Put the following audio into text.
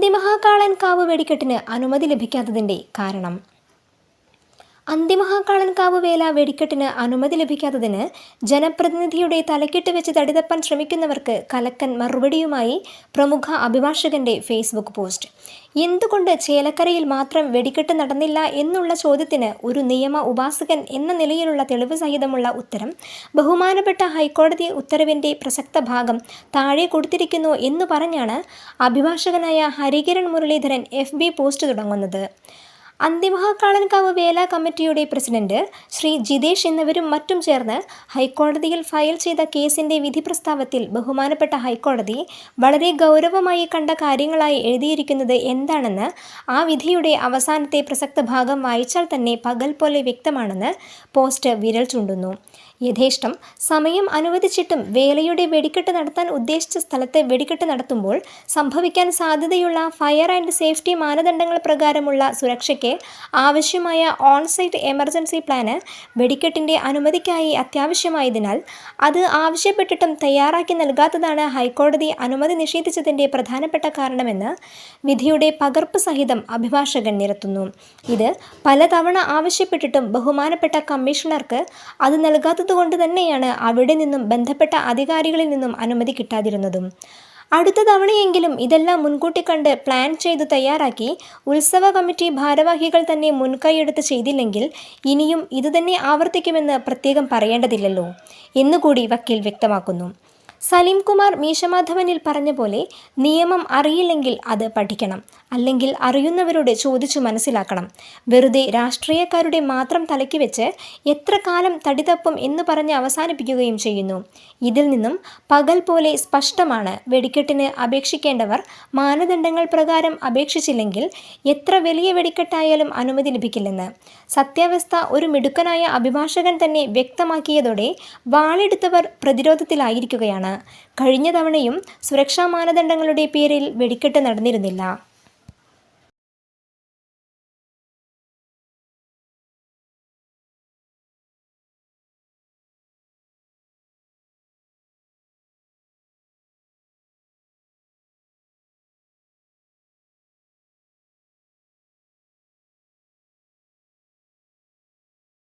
അന്തിമഹാകാളൻ കാവ് വെടിക്കെട്ടിന് അനുമതി ലഭിക്കാത്തതിന്റെ കാരണം. അന്തിമഹാകാളൻ കാവ് വേല വെടിക്കെട്ടിന് അനുമതി ലഭിക്കാത്തതിന് ജനപ്രതിനിധിയുടെ തലക്കെട്ട് വെച്ച് തടിതപ്പാൻ ശ്രമിക്കുന്നവർക്ക് കലക്കൻ മറുപടിയുമായി പ്രമുഖ അഭിഭാഷകന്റെ ഫേസ്ബുക്ക് പോസ്റ്റ്. എന്തുകൊണ്ട് ചേലക്കരയിൽ മാത്രം വെടിക്കെട്ട് നടന്നില്ല എന്നുള്ള ചോദ്യത്തിന് ഒരു നിയമ ഉപാസകൻ എന്ന നിലയിലുള്ള തെളിവ് സഹിതമുള്ള ഉത്തരം ബഹുമാനപ്പെട്ട ഹൈക്കോടതി ഉത്തരവിന്റെ പ്രസക്ത ഭാഗം താഴെ കൊടുത്തിരിക്കുന്നു എന്ന് പറഞ്ഞാണ് അഭിഭാഷകനായ ഹരികിരൺ മുരളീധരൻ എഫ് പോസ്റ്റ് തുടങ്ങുന്നത്. അന്തിമഹാകാളൻകാവ് വേല കമ്മിറ്റിയുടെ പ്രസിഡന്റ് ശ്രീ ജിതേഷ് എന്നിവരും മറ്റും ചേർന്ന് ഹൈക്കോടതിയിൽ ഫയൽ ചെയ്ത കേസിന്റെ വിധി പ്രസ്താവത്തിൽ ബഹുമാനപ്പെട്ട ഹൈക്കോടതി വളരെ ഗൗരവമായി കണ്ട കാര്യങ്ങളായി എഴുതിയിരിക്കുന്നത് എന്താണെന്ന് ആ വിധിയുടെ അവസാനത്തെ പ്രസക്ത ഭാഗം വായിച്ചാൽ തന്നെ പകൽ പോലെ വ്യക്തമാണെന്ന് പോസ്റ്റ് വിരൽ ചൂണ്ടുന്നു. യഥേഷ്ടം സമയം അനുവദിച്ചിട്ടും വേലയുടെ വെടിക്കെട്ട് നടത്താൻ ഉദ്ദേശിച്ച സ്ഥലത്ത് വെടിക്കെട്ട് നടത്തുമ്പോൾ സംഭവിക്കാൻ സാധ്യതയുള്ള ഫയർ ആൻഡ് സേഫ്റ്റി മാനദണ്ഡങ്ങൾ പ്രകാരമുള്ള സുരക്ഷയ്ക്ക് ആവശ്യമായ ഓൺസൈറ്റ് എമർജൻസി പ്ലാന് വെടിക്കെട്ടിന്റെ അനുമതിക്കായി അത്യാവശ്യമായതിനാൽ അത് ആവശ്യപ്പെട്ടിട്ടും തയ്യാറാക്കി നൽകാത്തതാണ് ഹൈക്കോടതി അനുമതി നിഷേധിച്ചതിന്റെ പ്രധാനപ്പെട്ട കാരണമെന്ന് വിധിയുടെ പകർപ്പ് സഹിതം അഭിഭാഷകൻ നിരത്തുന്നു. ഇത് പലതവണ ആവശ്യപ്പെട്ടിട്ടും ബഹുമാനപ്പെട്ട കമ്മീഷണർക്ക് അത് നൽകാത്തതുകൊണ്ട് തന്നെയാണ് അവിടെ നിന്നും ബന്ധപ്പെട്ട അധികാരികളിൽ നിന്നും അനുമതി കിട്ടാതിരുന്നതും. അടുത്ത തവണയെങ്കിലും ഇതെല്ലാം മുൻകൂട്ടി കണ്ട് പ്ലാൻ ചെയ്ത് തയ്യാറാക്കി ഉത്സവ കമ്മിറ്റി ഭാരവാഹികൾ തന്നെ മുൻകൈയെടുത്ത് ചെയ്തില്ലെങ്കിൽ ഇനിയും ഇതുതന്നെ ആവർത്തിക്കുമെന്ന് പ്രത്യേകം പറയേണ്ടതില്ലല്ലോ എന്നുകൂടി വക്കീൽ വ്യക്തമാക്കുന്നു. സലീം കുമാർ മീശമാധവനിൽ പറഞ്ഞ പോലെ നിയമം അറിയില്ലെങ്കിൽ അത് പഠിക്കണം. അല്ലെങ്കിൽ അറിയുന്നവരോട് ചോദിച്ചു മനസ്സിലാക്കണം. വെറുതെ രാഷ്ട്രീയക്കാരുടെ മാത്രം തലയ്ക്ക് വെച്ച് എത്ര കാലം തടിതപ്പും എന്ന് പറഞ്ഞ് അവസാനിപ്പിക്കുകയും ചെയ്യുന്നു. ഇതിൽ നിന്നും പകൽ പോലെ സ്പഷ്ടമാണ് വെടിക്കെട്ടിന് അപേക്ഷിക്കേണ്ടവർ മാനദണ്ഡങ്ങൾ പ്രകാരം അപേക്ഷിച്ചില്ലെങ്കിൽ എത്ര വലിയ വെടിക്കെട്ടായാലും അനുമതി ലഭിക്കില്ലെന്ന്. സത്യാവസ്ഥ ഒരു മിടുക്കനായ അഭിഭാഷകൻ തന്നെ വ്യക്തമാക്കിയതോടെ വാളെടുത്തവർ പ്രതിരോധത്തിലായിരിക്കുകയാണ്. കഴിഞ്ഞ തവണയും സുരക്ഷാ മാനദണ്ഡങ്ങളുടെ പേരിൽ വെടിക്കെട്ട് നടന്നിരുന്നില്ല.